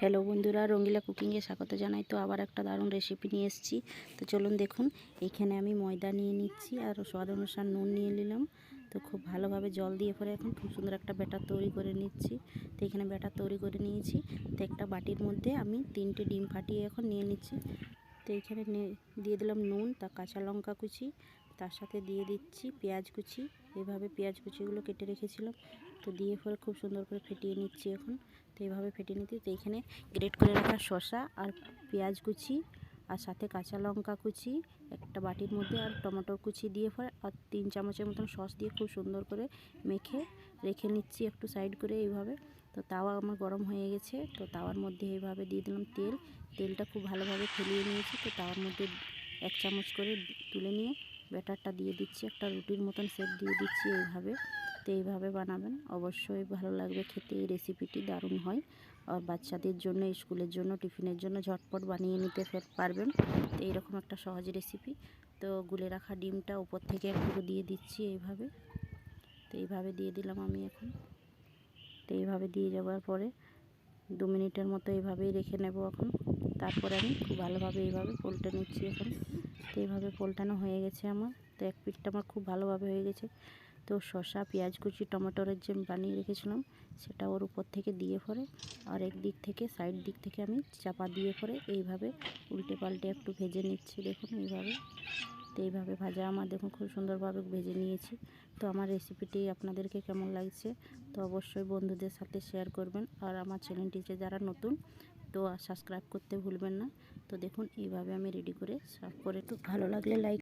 Hello বন্ধুরা রঙ্গিলা কুকিংয়ে স্বাগত জানাই। তো আবার একটা দারুণ রেসিপি নিয়ে এসেছি। তো চলুন দেখুন এইখানে আমি ময়দা নিয়ে নিচ্ছি আর স্বাদ অনুসার নুন নিয়ে নিলাম। তো খুব ভালোভাবে জল দিয়ে পরে এখন খুব সুন্দর একটা ব্যাটার তৈরি করে নিচ্ছি। তো এখানে ব্যাটার তৈরি করে নিয়েছি। তো একটা বাটির মধ্যে আমি তিনটে ডিম ফাটিয়ে এখন নিয়ে নিচ্ছি। তো এইখানে দিয়ে দিলাম নুন, তা কাঁচা লঙ্কা কুচি তার সাথে দিয়ে দিচ্ছি পেঁয়াজ কুচি। এভাবে পেঁয়াজ কুচিগুলো কেটে রেখেছিলাম। তো দিয়ে পরে খুব সুন্দর করে ফেটিয়ে নিচ্ছি এখন। তো এইভাবে ফেটিয়ে নিতে, তো এইখানে গ্রেট করে রাখা শসা আর পেঁয়াজ কুচি আর সাথে কাঁচা লঙ্কা কুচি, একটা বাটির মধ্যে আর টমেটোর কুচি দিয়ে পরে আর তিন চামচের মতন সস দিয়ে খুব সুন্দর করে মেখে রেখে নিচ্ছি একটু সাইড করে এইভাবে তো তাওয়া আমার গরম হয়ে গেছে। তো তাওয়ার মধ্যে এইভাবে দিয়ে দিলাম তেল। তেলটা খুব ভালোভাবে ফেলিয়ে নিয়েছি। তো তাওয়ার মধ্যে এক চামচ করে তুলে নিয়ে ব্যাটারটা দিয়ে দিচ্ছি, একটা রুটির মতন সেপ দিয়ে দিচ্ছি এইভাবে। তো এইভাবে বানাবেন। অবশ্যই ভালো লাগবে খেতে, এই রেসিপিটি দারুণ হয়। আর বাচ্চাদের জন্য, স্কুলের জন্য, টিফিনের জন্য ঝটপট বানিয়ে নিতে পারবেন। তো এইরকম একটা সহজ রেসিপি তো গুলে রাখা ডিমটা উপর থেকে একটু দিয়ে দিচ্ছি এইভাবে। তো এইভাবে দিয়ে দিলাম আমি এখন। তো এইভাবে দিয়ে যাওয়ার পরে দু মিনিটের মতো এইভাবেই রেখে নেব এখন। তারপরে আমি খুব ভালোভাবে এইভাবে পোলটে নিচ্ছি এখন। তো এইভাবে পোলটানো হয়ে গেছে আমার। তো এক পিঠটা আমার খুব ভালোভাবে হয়ে গেছে। তো শসা, পেঁয়াজ কুচি টমেটোরের যে বানিয়ে রেখেছিলাম, সেটা ওর উপর থেকে দিয়ে পরে আর এক দিক থেকে সাইড দিক থেকে আমি চাপা দিয়ে পরে এইভাবে উল্টে পাল্টে একটু ভেজে নিচ্ছি। দেখুন এইভাবে। তো এইভাবে ভাজা। আমার দেখুন খুব সুন্দরভাবে ভেজে নিয়েছি। তো আমার রেসিপিটি আপনাদেরকে কেমন লাগছে, তো অবশ্যই বন্ধুদের সাথে শেয়ার করবেন। আর আমার চ্যানেলটিতে যারা নতুন, তো সাবস্ক্রাইব করতে ভুলবেন না। তো দেখুন, এইভাবে আমি রেডি করে সার্ভ করে একটু ভালো লাগলে লাইক